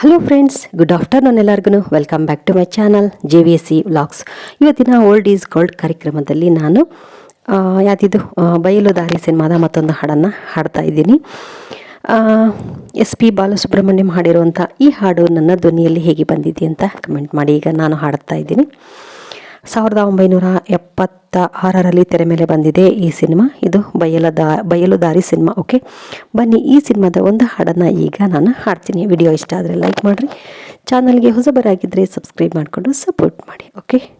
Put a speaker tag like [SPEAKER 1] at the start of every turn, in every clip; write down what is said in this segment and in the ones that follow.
[SPEAKER 1] Hello friends good afternoon ಎಲ್ಲರಿಗೂ welcome back to my channel J V S C vlogs ಇವತ್ತಿನ old is gold ಕಾರ್ಯಕ್ರಮದಲ್ಲಿ ನಾನು ಯಾವುದಿದು ಬಯಲು ದಾರಿ ಸಿನಿಮಾದ ಮತ್ತೊಂದು ಹಾಡನ್ನು ಹಾಡ್ತಾ ಇದ್ದೀನಿ. ಎಸ್ ಪಿ ಬಾಲಸುಬ್ರಹ್ಮಣ್ಯಂ ಹಾಡಿರುವಂಥ ಈ ಹಾಡು ನನ್ನ ಧ್ವನಿಯಲ್ಲಿ ಹೇಗೆ ಬಂದಿದೆ ಅಂತ ಕಮೆಂಟ್ ಮಾಡಿ. ಈಗ ನಾನು ಹಾಡ್ತಾ ಇದ್ದೀನಿ. ಸಾವಿರದ ಒಂಬೈನೂರ ಎಪ್ಪತ್ತ ಆರರಲ್ಲಿ ತೆರೆ ಮೇಲೆ ಬಂದಿದೆ ಈ ಸಿನಿಮಾ. ಇದು ಬಯಲ ದಾ ಬಯಲು ದಾರಿ ಸಿನಿಮಾ, ಓಕೆ? ಬನ್ನಿ ಈ ಸಿನಿಮಾದ ಒಂದು ಹಾಡನ್ನು ಈಗ ನಾನು ಹಾಡ್ತೀನಿ. ವಿಡಿಯೋ ಇಷ್ಟ ಆದರೆ ಲೈಕ್ ಮಾಡಿರಿ. ಚಾನಲ್ಗೆ ಹೊಸಬರಾಗಿದ್ದರೆ ಸಬ್ಸ್ಕ್ರೈಬ್ ಮಾಡಿಕೊಂಡು ಸಪೋರ್ಟ್ ಮಾಡಿ, ಓಕೆ?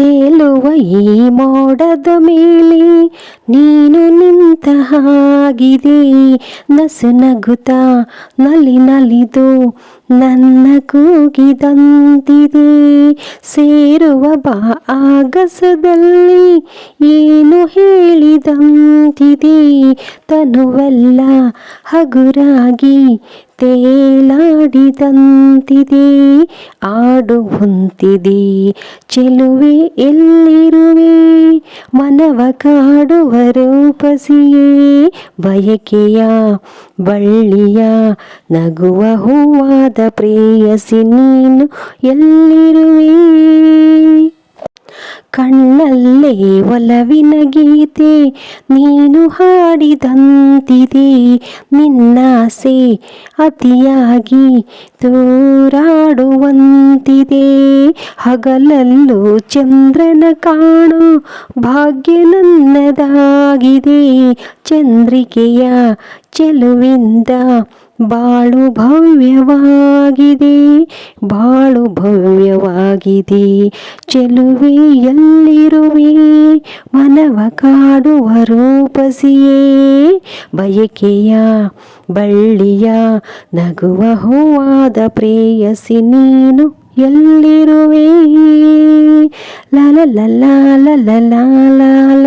[SPEAKER 1] ತೇಲುವ ಈ ಮೋಡದ ಮೇಲೆ ನೀನು ನಿಂತ ಹಾಗಿದೆ ನಸು ನಗುತ ನಲಿ ನಲಿದು ನನ್ನ ಕೂಗಿದಂತಿದೆ. ಸೇರುವ ಬಾ ಆಗಸದಲ್ಲಿ ಏನು ಹೇಳಿದಂತಿದೆ. ತನುವೆಲ್ಲ ಹಗುರಾಗಿ ತೇಲಾಡಿದಂತಿದೆ, ಆಡುವಂತಿದೆ. ಚೆಲುವೆ ಎಲ್ಲಿರುವೆ? ಮನವ ಕಾಡುವ ರೂಪಸಿಯೇ, ಬಯಕೆಯ ಬಳ್ಳಿಯ ನಗುವ ಹೂವಾದ ಪ್ರೇಯಸಿ ನೀನು ಎಲ್ಲಿರುವೆ? ಕಣ್ಣಲ್ಲೇ ಒಲವಿನ ಗೀತೆ ನೀನು ಹಾಡಿದಂತಿದೆ. ನಿನ್ನಾಸೆ ಅತಿಯಾಗಿ ತೂರಾಡುವಂತಿದೆ. ಹಗಲಲ್ಲೂ ಚಂದ್ರನ ಕಾಣು ಭಾಗ್ಯ ನನ್ನದಾಗಿದೆ. ಚಂದ್ರಿಕೆಯ ಚೆಲುವಿಂದ ಬಾಳು ಭವ್ಯವಾಗಿದೆ ಬಾಳು ಭವ್ಯವಾಗಿದೆ. ಚೆಲುವೆಯಲ್ಲಿರುವೆ ಮನವ ಕಾಡುವ ರೂಪಸಿಯೇ. ಬಯಕೆಯ ಬಳ್ಳಿಯ ನಗುವ ಹೂವಾದ ಪ್ರೇಯಸಿ ನೀನು ಎಲ್ಲಿರುವೆ? ಲಾಲ ಲಲ ಲಲ ಲಾಲ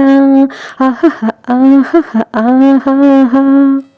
[SPEAKER 1] ಆಹ ಆಹ ಆಹ